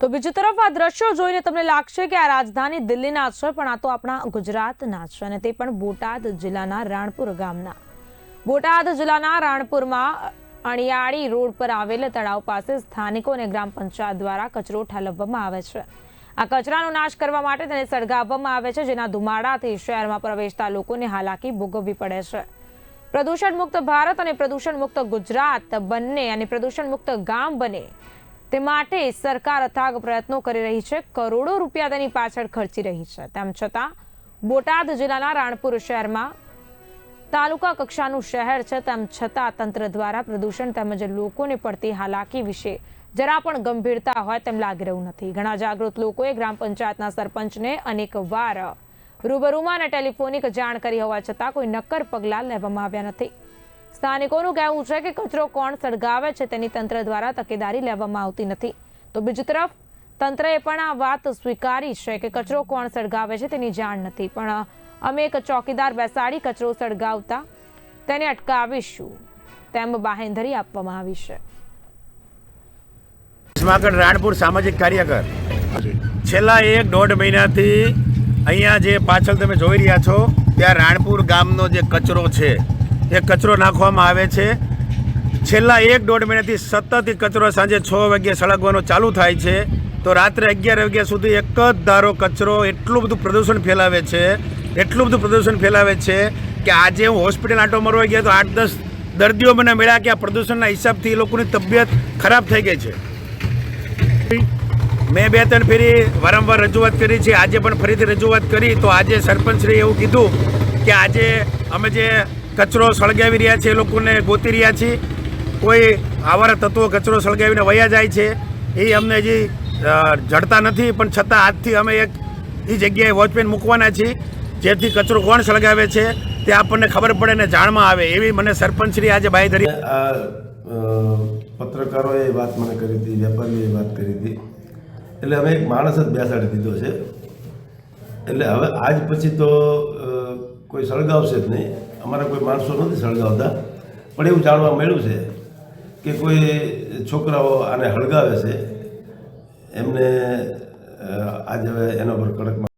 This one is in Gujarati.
તો બીજી તરફ આ દ્રશ્યો જોઈને તમને લાગશે કે આ રાજધાની દિલ્હીના છે, પણ આ તો આપણા ગુજરાતના છે અને તે પણ બોટાદ જિલ્લાના રાણપુર ગામના. બોટાદ જિલ્લાના રાણપુરમાં અણિયાળી રોડ પર આવેલ તળાવ પાસે સ્થાનિકો અને ગ્રામ પંચાયત દ્વારા કચરો ઠાલવવામાં આવે છે. આ કચરાનો નાશ કરવા માટે તેને સળગાવવામાં આવે છે, જેના ધુમાડાથી શહેરમાં પ્રવેશતા લોકોને હાલાકી ભોગવવી પડે છે. પ્રદૂષણ મુક્ત ભારત અને પ્રદૂષણ મુક્ત ગુજરાત બંને અને પ્રદૂષણ મુક્ત ગામ બને તે માટે સરકાર અથાગ પ્રયત્નો કરી રહી છે. કરોડો રૂપિયા તેની પાછળ ખર્ચી રહી છે. તેમ છતાં, બોટાદ જિલ્લાના રાણપુર શહેરમાં તાલુકા કક્ષાનું શહેર છે. તેમ છતાં, તંત્ર દ્વારા પ્રદૂષણ તેમજ લોકોને પડતી હાલાકી વિશે જરા પણ ગંભીરતા હોય તેમ લાગી રહ્યું નથી. ઘણા જાગૃત લોકોએ ગ્રામ પંચાયતના સરપંચને અનેક વાર રૂબરૂમાં અને ટેલિફોનિક જાણ કરી હોવા છતાં કોઈ નક્કર પગલાં લેવામાં આવ્યા નથી. સ્થાનિકોનું કહેવું છે કે કચરો કોણ સળગાવે છે તેની તંત્ર દ્વારા તકેદારી લેવામાં આવતી નથી. તો બીજી તરફ, તંત્રએ પણ આ વાત સ્વીકારી છે કે કચરો કોણ સળગાવે છે તેની જાણ નથી. પણ, અમે એક ચોકીદાર બેસાડી કચરો સળગાવતા, તેને અટકાવીશું. તેમ બાહેંધરી આપવામાં આવી છે. સ્માકડ રાણપુર સામાજિક કાર્યકર. છેલ્લા એક દોઢ મહિનાથી અહીંયા જે પાછળ તમે જોઈ રહ્યા છો, ત્યાં રાણપુર ગામનો જે કચરો છે એ કચરો નાખવામાં આવે છે. છેલ્લા એક દોઢ મહિનાથી સતત એ કચરો સાંજે છ વાગ્યે સળગવાનો ચાલુ થાય છે. તો રાત્રે અગિયાર વાગ્યા સુધી એક જ ધારો કચરો એટલું બધું પ્રદૂષણ ફેલાવે છે, એટલું બધું પ્રદૂષણ ફેલાવે છે કે આજે હું હોસ્પિટલ આંટો મરવા ગયા તો આઠ દસ દર્દીઓ મને મળ્યા કે આ પ્રદૂષણના હિસાબથી એ લોકોની તબિયત ખરાબ થઈ ગઈ છે. મેં બે ત્રણ ફેરી વારંવાર રજૂઆત કરી છે. આજે પણ ફરીથી રજૂઆત કરી. તો આજે સરપંચશ્રીએ એવું કીધું કે આજે અમે જે કચરો સળગાવી રહ્યા છે, એ લોકોને ગોતી રહ્યા છીએ કોઈ આવારા તત્વો કચરો સળગાવીને વયા જાય છે, એ અમને હજી જડતા નથી, પણ છતાં આજથી અમે એક એ જગ્યાએ વોચમેન મૂકવાના છીએ, જેથી કચરો કોણ સળગાવે છે, તે આપણને ખબર પડે ને જાણમાં આવે, એવી મને સરપંચશ્રી આજે બાય ધરી પત્રકારોએ એ વાત મને કરી હતી વેપારીઓએ વાત કરી હતી. એટલે અમે એક માણસ જ બેસાડી દીધો છે. એટલે હવે આજ પછી તો કોઈ સળગાવશે જ નહીં. અમારા કોઈ માણસો નથી સળગાવતા, પણ એવું જાણવા મળ્યું છે કે કોઈ છોકરાઓ આને હળગાવે છે. એમને આજે હવે એના પર કડકમાં